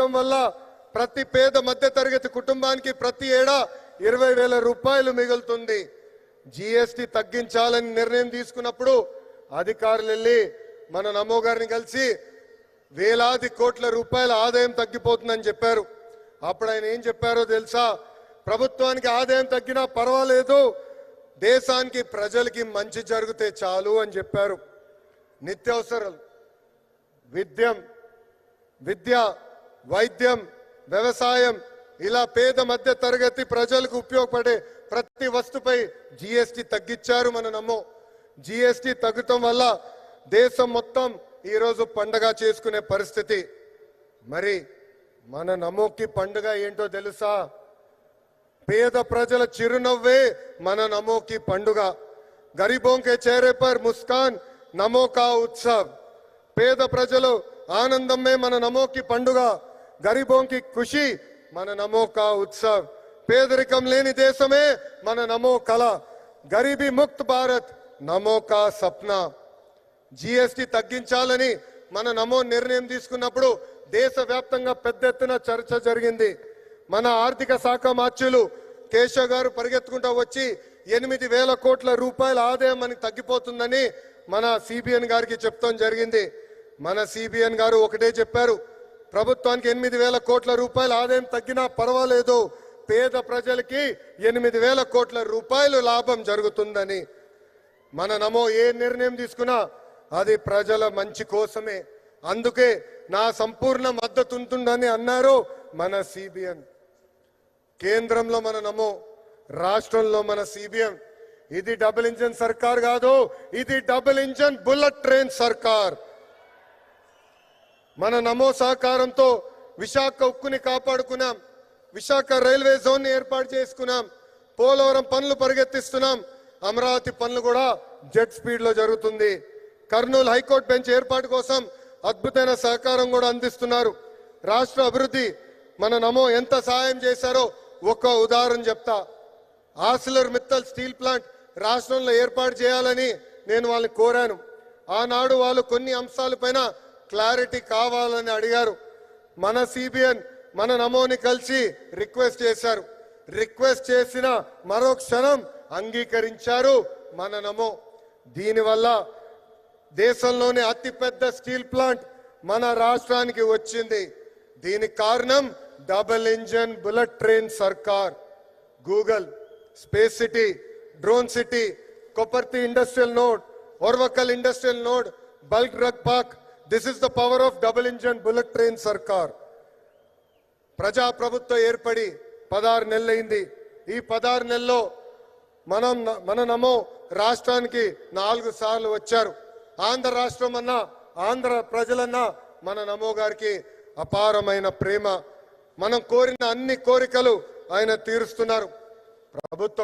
వల్ల ప్రతి పేద మధ్య తరగతి కుటుంబానికి ప్రతి ఏడా ఇరవై వేల రూపాయలు మిగులుతుంది. జిఎస్టి తగ్గించాలని నిర్ణయం తీసుకున్నప్పుడు అధికారులు వెళ్ళి మన నమో గారిని కలిసి వేలాది కోట్ల రూపాయల ఆదాయం తగ్గిపోతుందని చెప్పారు. అప్పుడు ఆయన ఏం చెప్పారో తెలుసా? ప్రభుత్వానికి ఆదాయం తగ్గినా పర్వాలేదు దేశానికి ప్రజలకి మంచి జరిగితే చాలు అని చెప్పారు. నిత్యావసరాలు విద్యం విద్య వైద్యం వ్యవసాయం ఇలా పేద మధ్య తరగతి ప్రజలకు ఉపయోగపడే ప్రతి వస్తుపై జిఎస్టి తగ్గించారు మన నమ్మో. జిఎస్టి తగ్గటం వల్ల దేశం మొత్తం ఈరోజు పండగ చేసుకునే పరిస్థితి. మరి మన నమోకి పండుగ ఏంటో తెలుసా? పేద ప్రజల చిరునవ్వే మన నమోకి పండుగ. గరీబోంకే చేరే పర్ ముస్కాన్ నమోకా ఉత్సవ్. పేద ప్రజలు ఆనందమే మన నమోకి పండుగ. గరీబోంకి ఖుషి మన నమో కా ఉత్సవ్. పేదరికం లేని దేశమే మన నమో కళ. గరీబీ ముక్త్ భారత్ నమో కా సప్నా. జిఎస్టి తగ్గించాలని మన నమో నిర్ణయం తీసుకున్నప్పుడు దేశవ్యాప్తంగా పెద్ద ఎత్తున చర్చ జరిగింది. మన ఆర్థిక శాఖ మార్చులు కేశవ్ గారు పరిగెత్తుకుంటూ వచ్చి ఎనిమిది వేల కోట్ల రూపాయల ఆదాయం మనకి తగ్గిపోతుందని మన సిబిఎన్ గారికి చెప్తాం జరిగింది. మన సిబిఎన్ గారు ఒకటే చెప్పారు. ప్రభుత్వానికి ఎనిమిది వేల కోట్ల రూపాయల ఆదాయం తగ్గినా పర్వాలేదు. పేద ప్రజలకి ఎనిమిది వేల కోట్ల రూపాయలు లాభం జరుగుతుందని మన నమో ఏ నిర్ణయం తీసుకున్నా అది ప్రజల మంచి కోసమే. అందుకే నా సంపూర్ణ మద్దతు ఉంటుందని అన్నారు మన సిబిఎన్ కేంద్రంలో మన నమో రాష్ట్రంలో మన సిబిఎం. ఇది డబుల్ ఇంజన్ సర్కార్ కాదు ఇది డబుల్ ఇంజన్ బుల్లెట్ ట్రైన్ సర్కార్. మన నమో సహకారంతో విశాఖ ఉక్కుని కాపాడుకున్నాం. విశాఖ రైల్వే జోన్ని ఏర్పాటు చేసుకున్నాం. పోలవరం పనులు పరిగెత్తిస్తున్నాం. అమరావతి పనులు కూడా జెట్ స్పీడ్లో జరుగుతుంది. కర్నూలు హైకోర్టు బెంచ్ ఏర్పాటు కోసం అద్భుతమైన సహకారం కూడా అందిస్తున్నారు. రాష్ట్ర అభివృద్ధి మన నమో ఎంత సహాయం చేశారో ఒక ఉదాహరణ చెప్తా. ఆసిలర్ మిత్తల్ స్టీల్ ప్లాంట్ రాష్ట్రంలో ఏర్పాటు చేయాలని నేను వాళ్ళని కోరాను. ఆనాడు వాళ్ళు కొన్ని అంశాలపైన క్లారిటీ కావాలని అడిగారు. మన సిబిఎన్ మన నమోని కలిసి రిక్వెస్ట్ చేశారు. రిక్వెస్ట్ చేసిన మరో క్షణం అంగీకరించారు మన నమో. దీనివల్ల దేశంలోనే అతిపెద్ద స్టీల్ ప్లాంట్ మన రాష్ట్రానికి వచ్చింది. దీనికి కారణం డబుల్ ఇంజన్ బుల్లెట్ ట్రైన్ సర్కార్. Google space city drone city Kopparthi industrial node Orvakal industrial node bulk drug park this is the power of double engine bullet train సర్కార్ ప్రజా ప్రభుత్వం ఏర్పడి పదహారు నెలలైంది ఈ పదహారు నెలల్లో మనం మన నమో రాష్ట్రానికి నాలుగు సార్లు వచ్చారు. ఆంధ్ర రాష్ట్రం అన్నా ఆంధ్ర ప్రజలన్నా మన నమో గారికి అపారమైన ప్రేమ. మనం కోరిన అన్ని కోరికలు ఆయన తీరుస్తున్నారు. ప్రభుత్వ